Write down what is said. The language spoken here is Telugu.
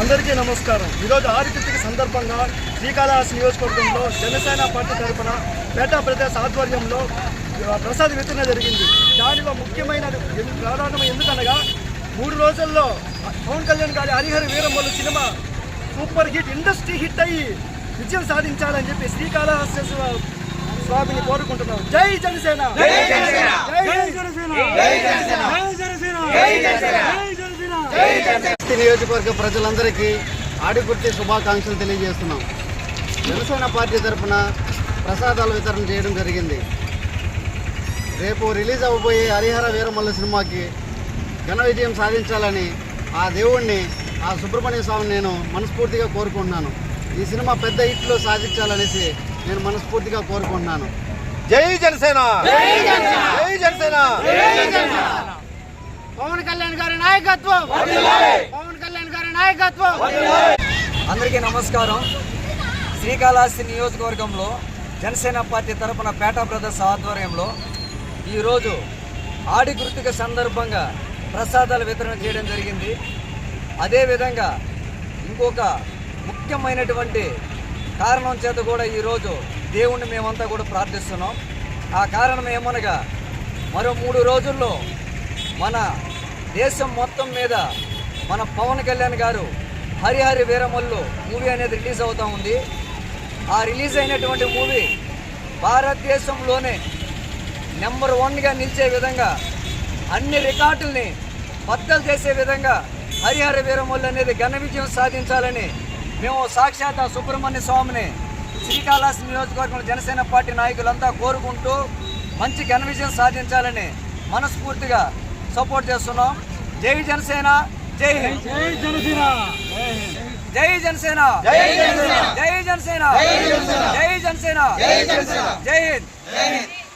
అందరికీ నమస్కారం. ఈరోజు ఆదికృతిక సందర్భంగా శ్రీకాళహస్తి నియోజకవర్గంలో జనసేన పార్టీ తరఫున పేటా ప్రదేశ్ ఆధ్వర్యంలో ప్రసాద వితరణ జరిగింది. దానిలో ముఖ్యమైన ప్రాధాన్యం ఎందుకనగా మూడు రోజుల్లో పవన్ కళ్యాణ్ గారి Harihara Veeramallu cinema super hit industry hit అయ్యి విజయం సాధించాలని చెప్పి శ్రీకాళహస్తి స్వా- స్వామిని కోరుకుంటున్నాం. జై జనసేన! జై జనసేన! జై శ్రీ నియోజకవర్గ ప్రజలందరికీ ఆడిపుర్తి శుభాకాంక్షలు తెలియజేస్తున్నాం. జనసేన పార్టీ తరఫున ప్రసాదాల వితరణ చేయడం జరిగింది. రేపు రిలీజ్ అవ్వబోయే హరిహర వీరమల్ల సినిమాకి ఘన విజయం సాధించాలని ఆ దేవుణ్ణి ఆ సుబ్రహ్మణ్య స్వామిని నేను మనస్ఫూర్తిగా కోరుకుంటున్నాను. ఈ సినిమా పెద్ద హిట్లో సాధించాలనేసి నేను మనస్ఫూర్తిగా కోరుకుంటున్నాను. జై జనసేన! జై జనసేన! పవన్ కళ్యాణ్ గారి నాయకత్వం! నాయకత్వం. అందరికీ నమస్కారం. శ్రీకాళహస్తి నియోజకవర్గంలో జనసేన పార్టీ తరపున పేటా బ్రదర్స్ ఆధ్వర్యంలో ఈరోజు ఆడి గుర్తుక సందర్భంగా ప్రసాదాలు వితరణ చేయడం జరిగింది. అదేవిధంగా ఇంకొక ముఖ్యమైనటువంటి కారణం చేత కూడా ఈరోజు దేవుణ్ణి మేమంతా కూడా ప్రార్థిస్తున్నాం. ఆ కారణం ఏమనగా మరో మూడు రోజుల్లో మన దేశం మొత్తం మీద మన పవన్ కళ్యాణ్ గారు హరిహరి వీరమల్లు మూవీ అనేది రిలీజ్ అవుతూ ఉంది. ఆ రిలీజ్ అయినటువంటి మూవీ భారతదేశంలోనే నెంబర్ వన్గా నిలిచే విధంగా అన్ని రికార్డుల్ని బద్దలు చేసే విధంగా హరిహర వీరమల్లు అనేది ఘన విజయం సాధించాలని మేము సాక్షాత్ సుబ్రహ్మణ్య స్వామిని శ్రీకాళహస్తి నియోజకవర్గంలో జనసేన పార్టీ నాయకులంతా కోరుకుంటూ మంచి ఘన విజయం సాధించాలని మనస్ఫూర్తిగా సపోర్ట్ చేస్తున్నాం. జై జనసేన! జై హింద్ జై జనసేన జై జనసేన జై జనసేన జై జనసేన జై హింద్